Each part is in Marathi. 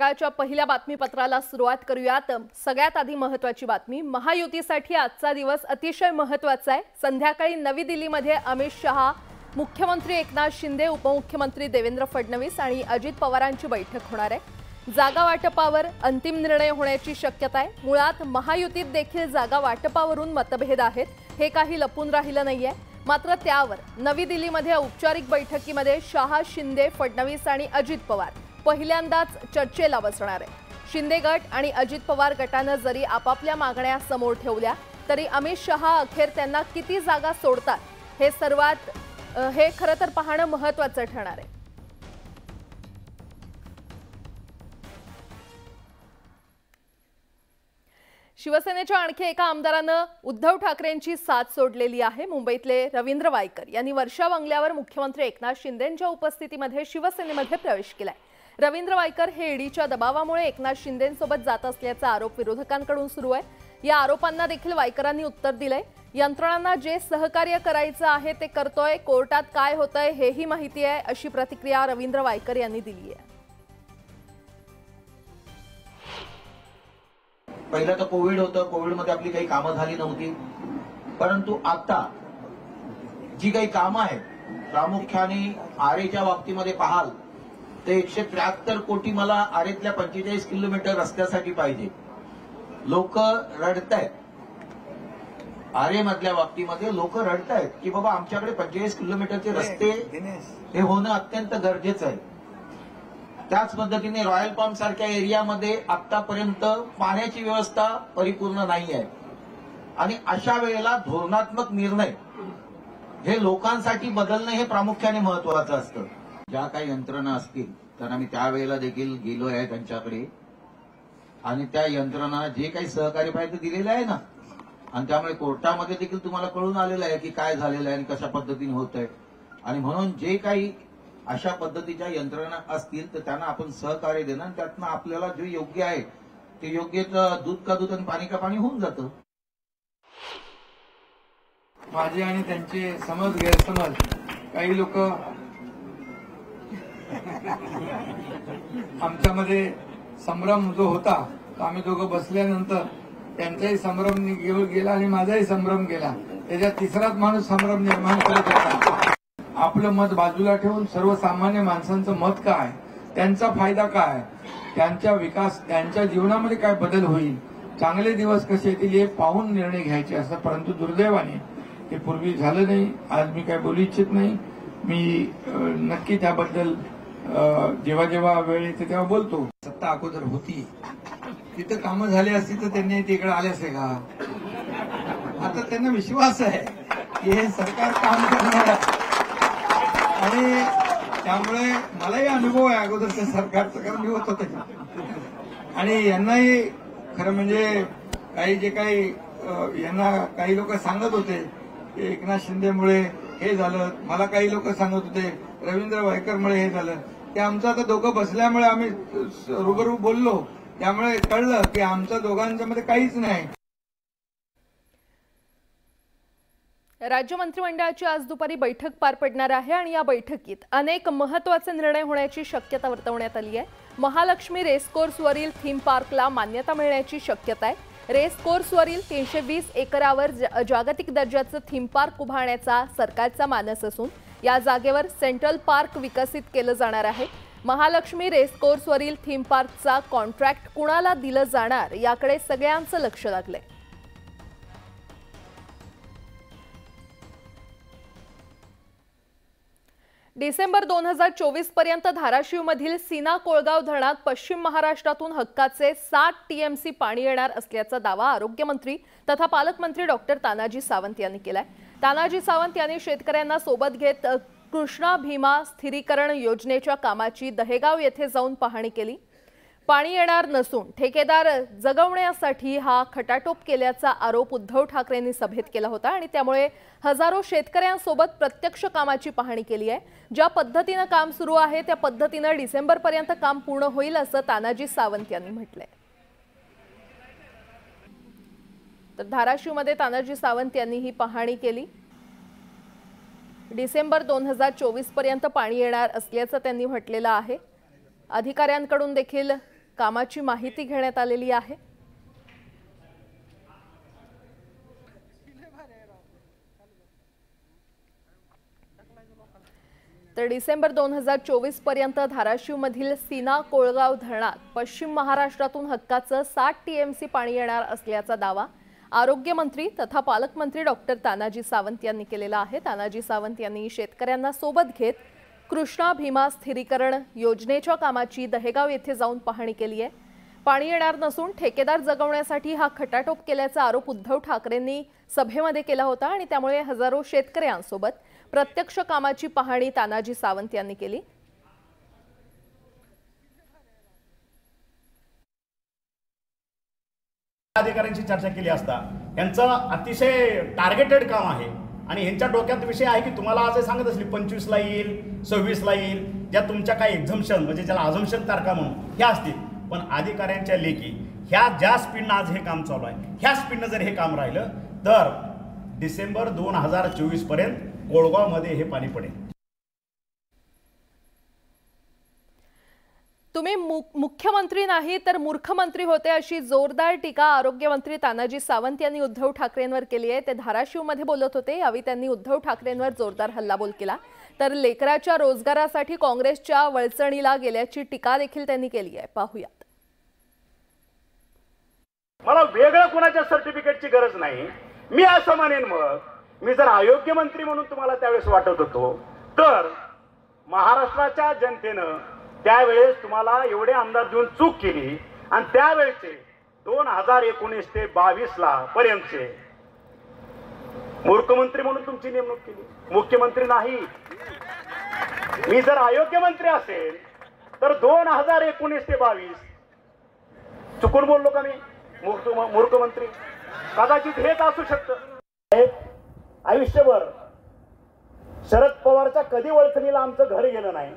सकाळच्या पहिल्या बातमीपत्राला सुरुवात करूयात. सगळ्यात आधी महत्वाची बातमी. महायुतीसाठी आजचा दिवस अतिशय महत्त्वाचा आहे. संध्याकाळी नवी दिल्लीमध्ये अमित शहा मुख्यमंत्री एकनाथ शिंदे उपमुख्यमंत्री देवेंद्र फडणवीस आणि अजित पवारांची बैठक होणार आहे. जागा वाटपावर अंतिम निर्णय होण्याची शक्यता आहे. मुळात महायुतीत देखील जागा वाटपावरून मतभेद आहेत. हे काही लपून राहिलं नाहीये. मात्र त्यावर नवी दिल्लीमध्ये औपचारिक बैठकीमध्ये शहा शिंदे फडणवीस आणि अजित पवार. पहिल्यांदाच चर्चेला बसणार आहे शिंदे गट आणि अजित पवार गटानं जरी आपापल्या मागण्या समोर ठेवल्या तरी अमित शहा अखेर त्यांना किती जागा सोडतात हे सर्वात हे खरं तर पाहणं महत्वाचं ठरणार आहे. शिवसेनेच्या आणखी एका आमदारानं उद्धव ठाकरेंची साथ सोडलेली आहे. मुंबईतले रवींद्र वायकर यांनी वर्षा बंगल्यावर मुख्यमंत्री एकनाथ शिंदेंच्या उपस्थितीमध्ये शिवसेनेमध्ये प्रवेश केलाय. रवींद्र वायकर हे ईडीच्या दबावामुळे एकनाथ शिंदेसोबत जात असल्याचा आरोप विरोधकांकडून सुरू आहे. या आरोपांना देखील वायकरांनी उत्तर दिलंय. यंत्रणांना जे सहकार्य करायचं आहे ते करतोय. कोर्टात काय होतंय हेही माहिती आहे अशी प्रतिक्रिया रवींद्र वायकर यांनी दिली आहे. पहिलं तर कोविड होतं. कोविडमध्ये आपली काही कामं झाली नव्हती. परंतु आता जी काही कामं आहेत प्रामुख्याने आरेच्या बाबतीमध्ये पाहाल तर एकशे त्र्याहत्तर कोटी मला आरेतल्या पंचेचाळीस किलोमीटर रस्त्यासाठी पाहिजे. लोक रडतायत. आरे मधल्या बाबतीमध्ये लोक रडतायत की बाबा आमच्याकडे पंचेचाळीस किलोमीटरचे रस्ते हे होणं अत्यंत गरजेचं आहे. त्याच पद्धतीने रॉयल पाम सारख्या एरियामध्ये आतापर्यंत पाण्याची व्यवस्था परिपूर्ण नाही आहे. आणि अशा वेळेला धोरणात्मक निर्णय हे लोकांसाठी बदलणं हे प्रामुख्याने महत्वाचं असतं. ज्या काही यंत्रणा असतील त्यांना मी त्यावेळेला देखील गेलो आहे त्यांच्याकडे. आणि त्या यंत्रणा जे काही सहकार्य पाहिजे ते दिलेलं आहे ना आणि त्यामुळे कोर्टामध्ये देखील तुम्हाला कळून आलेलं आहे की काय झालेलं आहे आणि कशा पद्धतीने होत आहे. आणि म्हणून जे काही अशा पद्धतीच्या यंत्रणा असतील तर त्यांना आपण सहकार्य देणं आणि त्यातनं आपल्याला जे योग्य आहे ते योग्य तर दूध का दूध आणि पाणी का पाणी होऊन जातं. माझे आणि त्यांचे समज गैरसमज काही लोक आमच्यामध्ये संभ्रम जो होता तो आम्ही दोघं बसल्यानंतर त्यांचाही संभ्रम घेऊन गेला आणि माझाही संभ्रम गेला. त्याच्यात तिसराच माणूस संभ्रम निर्माण करत होता. आपलं मत बाजूला ठेवून सर्वसामान्य माणसांचं मत काय? त्यांचा फायदा काय? त्यांचा विकास त्यांच्या जीवनामध्ये काय बदल होईल? चांगले दिवस कसे येतील हे पाहून निर्णय घ्यायचे असं परंतु दुर्दैवाने ते पूर्वी झालं नाही. आज मी काय बोलू इच्छित नाही. मी नक्की त्याबद्दल जेव्हा जेव्हा वेळ येते तेव्हा बोलतो. सत्ता अगोदर होती. तिथं कामं झाली असती तर त्यांनी तिकडे आले असते का? आता त्यांना विश्वास आहे की हे सरकार काम करणार आणि त्यामुळे मलाही अनुभव आहे अगोदरच्या सरकारचं कारण मी होतो त्याच्यात आणि यांनाही खरं म्हणजे काही जे काही अं, यांना काही लोक सांगत होते एकनाथ शिंदेमुळे हे झालं. मला काही लोक सांगत होते रवींद्र वायकरमुळे हे झालं. ते आमचं आता दोघं बसल्यामुळे आम्ही रुबरू बोललो. त्यामुळे कळलं की आमच्या दोघांच्या मध्ये काहीच नाही. राज्य मंत्रिमंडळाची आज दुपारी बैठक पार पडणार आहे आणि या बैठकीत अनेक महत्त्वाचे निर्णय होण्याची शक्यता वर्तवण्यात आली आहे. महालक्ष्मी रेसकोर्सवरील थीम पार्कला मान्यता मिळण्याची शक्यता आहे. रेसकोर्सवरील तीनशे वीस एकरावर जागतिक दर्जाचं थीम पार्क उभारण्याचा सरकारचा मानस असून या जागेवर सेंट्रल पार्क विकसित केलं जाणार आहे. महालक्ष्मी रेसकोर्सवरील थीम पार्कचा कॉन्ट्रॅक्ट कुणाला दिलं जाणार याकडे सगळ्यांचं लक्ष लागलंय. डिसेंबर दोन हजार चोवीसपर्यंत धाराशिवमधील सीना कोळगाव धरणात पश्चिम महाराष्ट्रातून हक्काचे सात टीएमसी पाणी येणार असल्याचा दावा आरोग्यमंत्री तथा पालकमंत्री डॉक्टर तानाजी सावंत यांनी केलाय. तानाजी सावंत यांनी शेतकऱ्यांना सोबत घेत कृष्णा भीमा स्थिरीकरण योजनेच्या कामाची दहेगाव येथे जाऊन पाहणी केली. पाणी येणार नसून ठेकेदार जगवण्यासाठी हा खटाटोप केल्याचा आरोप उद्धव ठाकरेंनी सभेत केला होता आणि त्यामुळे हजारो शेतकऱ्यांसोबत प्रत्यक्ष कामाची पाहणी केली आहे. ज्या पद्धतीनं काम सुरू आहे त्या पद्धतीनं डिसेंबरपर्यंत काम पूर्ण होईल असं तानाजी सावंत यांनी म्हटलंय. तर धाराशिवमध्ये तानाजी सावंत यांनी ही पाहणी केली. डिसेंबर दोन हजार चोवीसपर्यंत पाणी येणार असल्याचं त्यांनी म्हटलेलं आहे. अधिकाऱ्यांकडून देखील कामाची माहिती घेण्यात आलेली आहे. तर डिसेंबर दोन हजार चोवीसपर्यंत धाराशिवमधील सीना कोळगाव धरणात पश्चिम महाराष्ट्रातून हक्काचं साठ सी पाणी येणार असल्याचा दावा आरोग्यमंत्री तथा पालकमंत्री डॉक्टर तानाजी सावंत यांनी केलेला आहे. तानाजी सावंत यांनी शेतकऱ्यांना सोबत घेत कृष्णा भीमा स्थिरीकरण योजनेच्या कामाची दहेगाव येथे जाऊन पाहणी केली आहे. पाणी येणार नसून ठेकेदार जगवण्यासाठी हा खटाटोप केल्याचा आरोप उद्धव ठाकरेंनी सभेमध्ये केला होता आणि त्यामुळे हजारो शेतकऱ्यांसोबत प्रत्यक्ष कामाची पाहणी तानाजी सावंत यांनी केली. अधिकाऱ्यांशी चर्चा केली असता. यांचं अतिशय टार्गेटेड काम आहे. आणि यांच्या डोक्यात विषय आहे की तुम्हाला आज सांगत असली पंचवीसला येईल सव्वीसला येईल ज्या तुमच्या काही एक्झम्शन म्हणजे ज्याला अझम्शन तारखा म्हणून ह्या असतील. पण अधिकाऱ्यांच्या लेखी ह्या ज्या स्पीडनं आज हे काम चालू आहे ह्या स्पीडनं जर हे काम राहिलं तर डिसेंबर दोन हजार चोवीसपर्यंत कोळगावमध्ये हे पाणी पडेल. तुम्ही मुख्यमंत्री नाही तर मूर्खमंत्री होते अशी जोरदार टीका आरोग्यमंत्री तानाजी सावंत यांनी उद्धव ठाकरेंवर केली आहे. ते धाराशिवमध्ये बोलत होते. यावेळी त्यांनी उद्धव ठाकरेंवर जोरदार हल्लाबोल केला. तर लेकराच्या रोजगारासाठी काँग्रेसच्या वळचणीला गेल्याची टीका देखील त्यांनी केली आहे. पाहूयात. मला वेगळं कोणाच्या सर्टिफिकेटची गरज नाही. मी असं म्हणेन मग मी जर आरोग्य मंत्री म्हणून तुम्हाला त्यावेळेस वाटत होतो तर महाराष्ट्राच्या जनतेनं त्यावेळेस तुम्हाला एवढे आमदार देऊन चूक केली. आणि त्यावेळेचे दोन हजार एकोणीस ते बावीस ला पर्यंतचे मूर्खमंत्री म्हणून तुमची नेमणूक केली. मुख्यमंत्री नाही. मी जर आरोग्य मंत्री असेल तर दोन हजार एकोणीस ते बावीस चुकून बोललो का मी? मुख्यमंत्री मूर्खमंत्री. कदाचित हेच असू शकतं. आयुष्यभर शरद पवारच्या कधी वळचणीला आमचं घर गेलं नाही?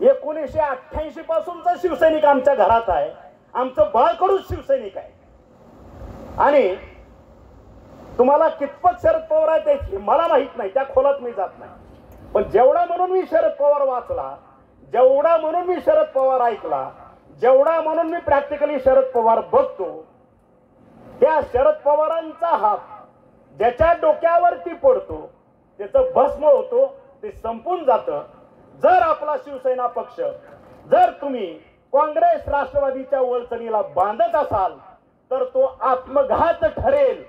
एकोणीसशे अठ्ठ्याऐंशी पासूनचा शिवसैनिक आमच्या घरात आहे. आमचं बाळकडूच शिवसैनिक आहे. आणि तुम्हाला कितपत शरद पवार आहे त्याची मला माहीत नाही. त्या खोलात मी जात नाही. पण जेवढा म्हणून मी शरद पवार वाचला जेवढा म्हणून मी शरद पवार ऐकला जेवढा म्हणून मी प्रॅक्टिकली शरद पवार बघतो त्या शरद पवारांचा हात ज्याच्या डोक्यावरती पडतो त्याचं भस्म होतो ते संपून जातं. जर आपला शिवसेना पक्ष जर तुम्ही काँग्रेस राष्ट्रवादीच्या वळचणीला बांधत असाल तर तो आत्मघात ठरेल.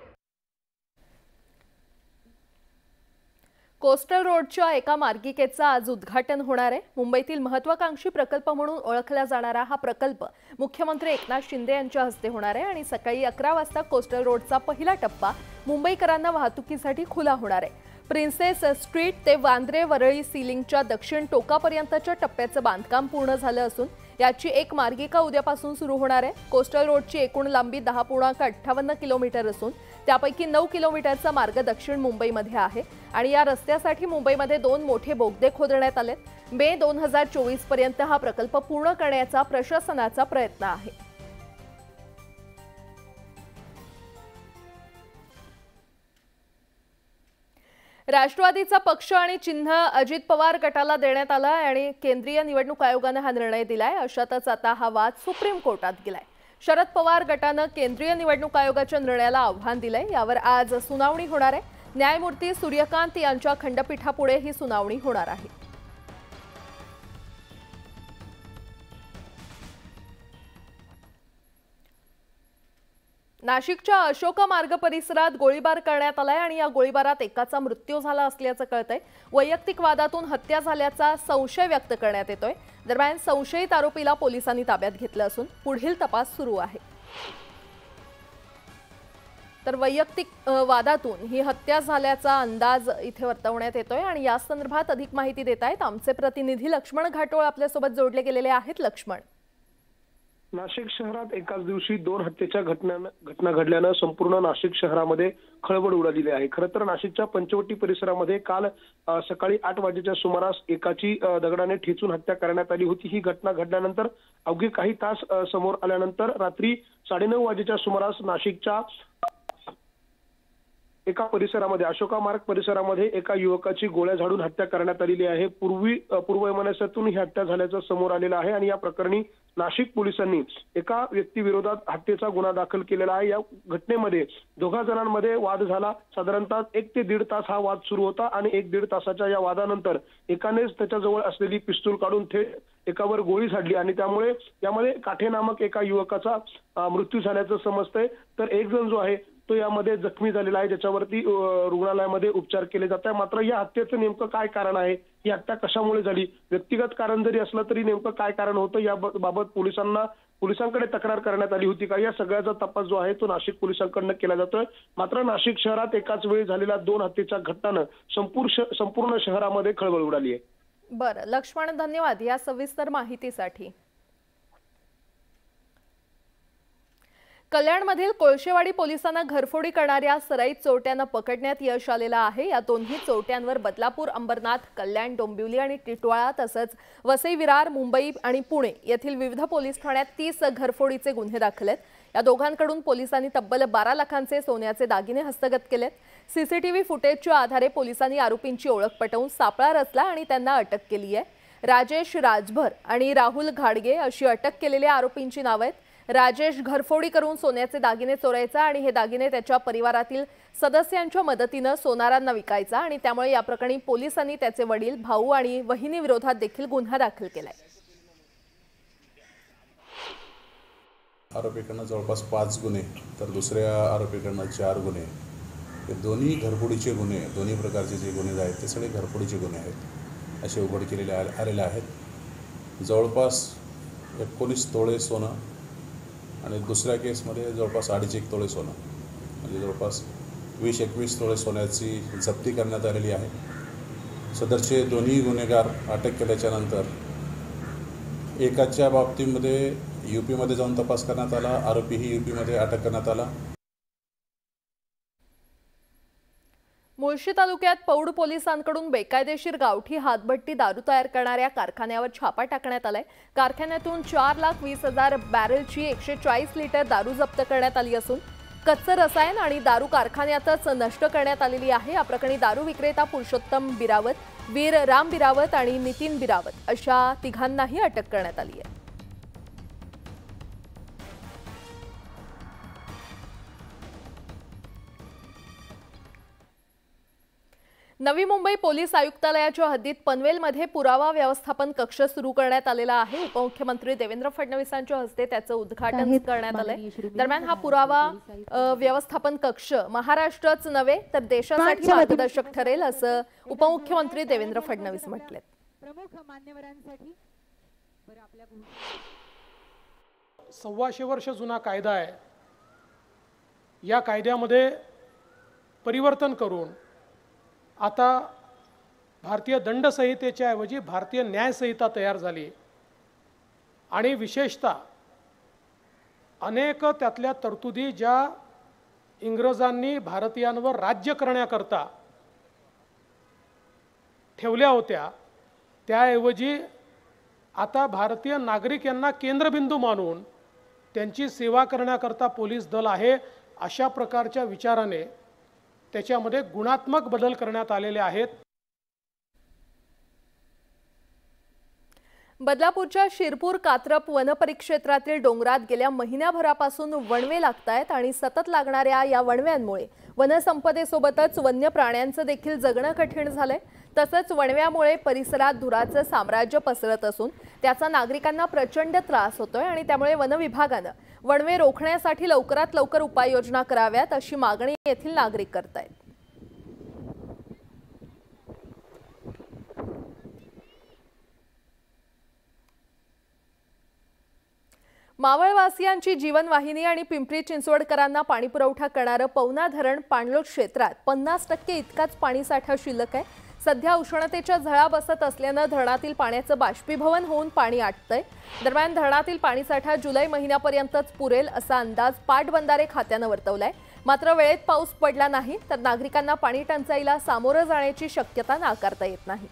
कोस्टल रोडच्या एका मार्गिकेचं आज उद्घाटन होणार आहे. मुंबईतील महत्वाकांक्षी प्रकल्प म्हणून ओळखला जाणारा हा प्रकल्प मुख्यमंत्री एकनाथ शिंदे यांच्या हस्ते होणार आहे आणि सकाळी अकरा वाजता कोस्टल रोडचा पहिला टप्पा मुंबईकरांना वाहतुकीसाठी खुला होणार आहे. प्रिन्सेस स्ट्रीट ते वांद्रे वरळी सिलिंगच्या दक्षिण टोकापर्यंतच्या टप्प्याचं बांधकाम पूर्ण झालं असून याची एक मार्गिका उद्यापासून सुरू होणार आहे. कोस्टल रोडची एकूण लांबी दहा पूर्णांक अठ्ठावन्न किलोमीटर असून त्यापैकी नऊ किलोमीटरचा मार्ग दक्षिण मुंबईमध्ये आहे आणि या रस्त्यासाठी मुंबईमध्ये दोन मोठे बोगदे खोदण्यात आलेत. मे दोन हजार चोवीसपर्यंत हा प्रकल्प पूर्ण करण्याचा प्रशासनाचा प्रयत्न आहे. राष्ट्रवादीचा पक्ष आणि चिन्ह अजित पवार गटाला देण्यात आला आणि केंद्रीय निवडणूक आयोगानं हा निर्णय दिलाय. अशातच आता हा वाद सुप्रीम कोर्टात गेलाय. शरद पवार गटानं केंद्रीय निवडणूक आयोगाच्या निर्णयाला आव्हान दिलंय. यावर आज सुनावणी होणार आहे. न्यायमूर्ती सूर्यकांत यांच्या खंडपीठापुढे ही सुनावणी होणार आहे. नाशिकच्या अशोक मार्ग परिसरात गोळीबार करण्यात आलाय आणि या गोळीबारात एकाचा मृत्यू झाला असल्याचं कळतंय. वैयक्तिक वादातून हत्या झाल्याचा संशय व्यक्त करण्यात येतोय. दरम्यान संशयित आरोपीला पोलिसांनी ताब्यात घेतलं असून पुढील तपास सुरू आहे. तर वैयक्तिक वादातून ही हत्या झाल्याचा अंदाज इथे वर्तवण्यात येतोय आणि या संदर्भात अधिक माहिती देत आहेत आमचे प्रतिनिधी लक्ष्मण घाटोळ आपल्यासोबत जोडले गेलेले आहेत. लक्ष्मण. नाशिक शहरात एकाच दिवशी दोन हत्येच्या घटना घटना घडल्यानं संपूर्ण नाशिक शहरामध्ये खळबळ उडालेली आहे. खरं तर नाशिकच्या पंचवटी परिसरामध्ये काल सकाळी आठ वाजेच्या सुमारास एकाची दगडाने ठेचून हत्या करण्यात आली होती. ही घटना घडल्यानंतर अवघे काही तास समोर आल्यानंतर रात्री साडेनऊ वाजेच्या सुमारास नाशिकच्या एका परिसरामध्ये अशोका मार्ग परिसरामध्ये एका युवकाची गोळ्या झाडून हत्या करण्यात आलेली आहे. पूर्वी अ, ही हत्या झाल्याचं समोर आलेलं आहे आणि या प्रकरणी नाशिक पोलिसांनी एका व्यक्तीविरोधात हत्येचा गुन्हा दाखल केलेला आहे. या घटनेमध्ये दोघा जणांमध्ये वाद झाला. साधारणतः एक ते दीड तास हा वाद सुरू होता आणि एक दीड तासाच्या या वादानंतर एकानेच त्याच्याजवळ असलेली पिस्तूल काढून थेट एकावर गोळी झाडली आणि त्यामुळे यामध्ये काठे नामक एका युवकाचा मृत्यू झाल्याचं समजतंय. तर एक जण जो आहे तो यामध्ये जखमी झालेला आहे ज्याच्यावरती रुग्णालयामध्ये उपचार केले जात आहे मात्र या हत्येचं नेमकं काय कारण आहे? ही हत्या कशामुळे झाली? व्यक्तिगत कारण जरी असलं तरी नेमकं काय कारण होतं? या बाबत पोलिसांना पोलिसांकडे तक्रार करण्यात आली होती का? या सगळ्याचा तपास जो आहे तो नाशिक पोलिसांकडनं केला जातोय. मात्र नाशिक शहरात एकाच वेळी झालेल्या दोन हत्येच्या घटनानं संपूर्ण संपूर्ण शहरामध्ये खळबळ उडाली आहे. बरं लक्ष्मण धन्यवाद या सविस्तर माहितीसाठी. कल्याणमधील कोळशेवाडी पोलिसांना घरफोडी करणाऱ्या सराईत चोरट्यांना पकडण्यात यश आलेलं आहे. या दोन्ही चोरट्यांवर बदलापूर अंबरनाथ कल्याण डोंबिवली आणि टिटवाळा तसंच वसई विरार मुंबई आणि पुणे येथील विविध पोलीस ठाण्यात तीस घरफोडीचे गुन्हे दाखल आहेत. या दोघांकडून पोलिसांनी तब्बल बारा लाखांचे सोन्याचे दागिने हस्तगत केलेत. सीसीटीव्ही फुटेजच्या आधारे पोलिसांनी आरोपींची ओळख पटवून सापळा रचला आणि त्यांना अटक केली आहे. राजेश राजभर आणि राहुल घाडगे अशी अटक केलेल्या आरोपींची नावं आहेत. राजेश घरफोडी करून सोन्याचे दागिने चोरायचा आणि हे दागिने त्याच्या परिवारातील सदस्यांच्या मदतीनं सोनारांना विकायचा आणि त्यामुळे या प्रकरणी पोलिसांनी त्याचे वडील भाऊ आणि वहिनीविरोधात देखील गुन्हा दाखल केलाय. आरोपीकडनं जवळपास पाच गुन्हे तर दुसऱ्या आरोपीकडनं चार गुन्हे. हे दोन्ही घरफोडीचे गुन्हे दोन्ही प्रकारचे जे गुन्हे आहेत ते सगळे घरफोडीचे गुन्हे आहेत असे उघड केलेले आलेले आहेत. जवळपास एकोणीस तोळे सोनं आणि दुसऱ्या केसमध्ये जवळपास अडीच एक तोळे सोनं. म्हणजे जवळपास वीस एकवीस तोळे सोन्याची जप्ती करण्यात आलेली आहे. सदरचे दोन्ही गुन्हेगार अटक केल्याच्यानंतर एकाच्या बाबतीमध्ये यू पीमध्ये जाऊन तपास करण्यात आला आरोपीही यू पीमध्ये अटक करण्यात आला. मुळशी तालुक्यात पौड पोलिसांकडून बेकायदेशीर गावठी हातभट्टी दारू तयार करणाऱ्या कारखान्यावर छापा टाकण्यात आलाय. कारखान्यातून चार लाख वीस हजार बॅरलची एकशे चाळीस लिटर दारू जप्त करण्यात आली असून कच्चं रसायन आणि दारू कारखान्यातच नष्ट करण्यात आलेली आहे. या प्रकरणी दारू विक्रेता पुरुषोत्तम बिरावत वीर राम बिरावत आणि नितीन बिरावत अशा तिघांनाही अटक करण्यात आली आहे. नवी मुंबई पोलीस आयुक्तालयाच्या हद्दीत पनवेलमध्ये पुरावा व्यवस्थापन कक्ष सुरू करण्यात आलेला आहे. उपमुख्यमंत्री देवेंद्र फडणवीसांच्या हस्ते त्याचं उद्घाटन करण्यात आलंय. दरम्यान हा पुरावा व्यवस्थापन कक्ष महाराष्ट्रच नव्हे तर देशासाठी मार्गदर्शक ठरेल असं उपमुख्यमंत्री देवेंद्र फडणवीस म्हटले प्रमुख मान्यवरांसाठी सव्वाशे वर्ष जुना कायदा आहे. या कायद्यामध्ये परिवर्तन करून आता भारतीय दंडसंहितेच्या ऐवजी भारतीय न्यायसंहिता तयार झाली. आणि विशेषतः अनेक त्यातल्या तरतुदी ज्या इंग्रजांनी भारतीयांवर राज्य करण्याकरता ठेवल्या होत्या त्याऐवजी आता भारतीय नागरिक यांना केंद्रबिंदू मानून त्यांची सेवा करण्याकरता पोलीस दल आहे अशा प्रकारच्या विचाराने त्याच्यामध्ये गुणात्मक बदल करण्यात आलेले आहेत. बदलापूरच्या शिरपूर कात्रप वनपरिक्षेत्रातील डोंगरात गेल्या महिन्याभरापासून वणवे लागतायत आणि सतत लागणाऱ्या या वणव्यांमुळे वनसंपदेसोबतच वन्य प्राण्यांचं देखील जगणं कठीण झालंय. तसंच वणव्यामुळे परिसरात धुराचं साम्राज्य पसरत असून त्याचा नागरिकांना प्रचंड त्रास होतोय आणि त्यामुळे वनविभागानं वणवे रोखण्यासाठी लवकरात लवकर उपाययोजना कराव्यात अशी मागणी येथील नागरिक करतायत. मावळवासियांची जीवनवाहिनी आणि पिंपरी चिंचवडकरांना पाणीपुरवठा करणारं पवना धरण पाणलोट क्षेत्रात पन्नास टक्के इतकाच पाणीसाठा शिल्लक आहे. सध्या उष्णतेच्या झळा बसत असल्यानं धरणातील पाण्याचं बाष्पीभवन होऊन पाणी आटतंय. दरम्यान धरणातील पाणीसाठा जुलै महिन्यापर्यंतच पुरेल असा अंदाज पाटबंधारे खात्यानं वर्तवलाय. मात्र वेळेत पाऊस पडला नाही तर नागरिकांना पाणी टंचाईला सामोरं जाण्याची शक्यता नाकारता येत नाही.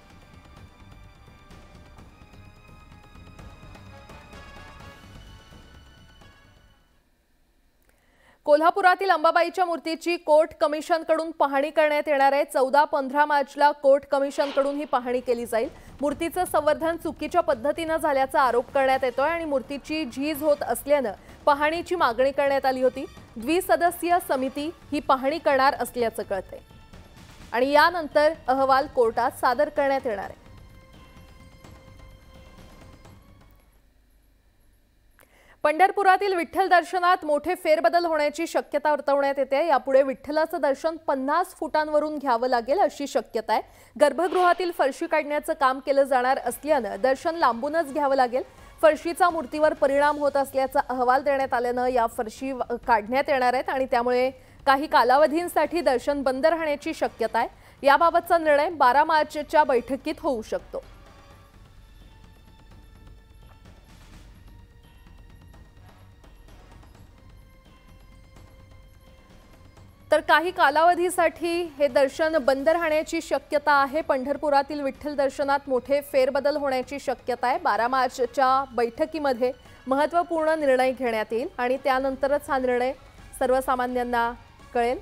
कोल्हापुरातील अंबाबाईच्या मूर्तीची कोर्ट कमिशनकडून पाहणी करण्यात येणार आहे. चौदा पंधरा मार्चला कोर्ट कमिशनकडून ही पाहणी केली जाईल. मूर्तीचं संवर्धन चुकीच्या पद्धतीनं झाल्याचा आरोप करण्यात येतोय आणि मूर्तीची झीज होत असल्यानं पाहणीची मागणी करण्यात आली होती. द्विसदस्यीय समिती ही पाहणी करणार असल्याचं कळतंय. आणि यानंतर अहवाल कोर्टात सादर करण्यात येणार आहे. पंढरपुरातील विठ्ठल दर्शनात मोठे फेरबदल होण्याची शक्यता वर्तवण्यात येते. यापुढे विठ्ठलाचं दर्शन पन्नास फुटांवरून घ्यावं लागेल अशी शक्यता आहे. गर्भगृहातील फरशी काढण्याचं काम केलं जाणार असल्यानं दर्शन लांबूनच घ्यावं लागेल. फरशीचा मूर्तीवर परिणाम होत असल्याचा अहवाल देण्यात आल्यानं या फरशी काढण्यात येणार आहेत आणि त्यामुळे काही कालावधींसाठी दर्शन बंद राहण्याची शक्यता आहे. याबाबतचा निर्णय बारा मार्चच्या बैठकीत होऊ शकतो. तर काही कालावधीसाठी हे दर्शन बंद राहण्याची शक्यता आहे. पंढरपुरातील विठ्ठल दर्शनात मोठे फेरबदल होण्याची शक्यता आहे. बारा मार्चच्या बैठकीमध्ये महत्त्वपूर्ण निर्णय घेण्यात येईल आणि त्यानंतरच हा निर्णय सर्वसामान्यांना कळेल.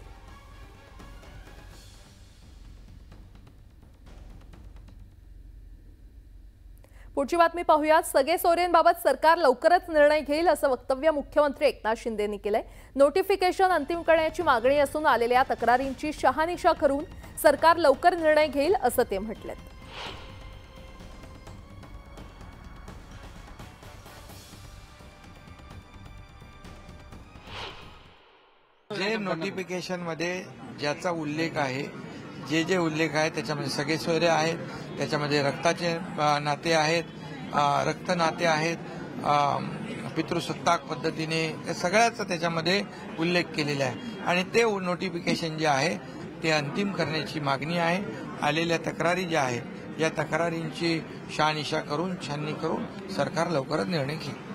पुढची बातमी पाहूयात. सगळे सोरेंबाबत सरकार लवकरच निर्णय घेईल असं वक्तव्य मुख्यमंत्री एकनाथ शिंदेनी केलंय. नोटिफिकेशन अंतिम करण्याची मागणी असून आलेल्या तक्रारींची शहानिशा करून सरकार लवकर निर्णय घेईल असं ते म्हटलेत. जे नोटिफिकेशनमध्ये ज्याचा उल्लेख आहे जे जे उल्लेख आहे त्याच्यामध्ये सगळे सोयरे आहेत. त्याच्यामध्ये रक्ताचे नाते आहेत रक्त नाते आहेत पितृसत्ताक पद्धतीने या सगळ्याचा त्याच्यामध्ये उल्लेख केलेला आहे. आणि ते नोटिफिकेशन जे आहे ते अंतिम करण्याची मागणी आहे. आलेल्या तक्रारी ज्या आहेत या तक्रारींची शहानिशा करून छाननी करून सरकार लवकरच निर्णय घेईल.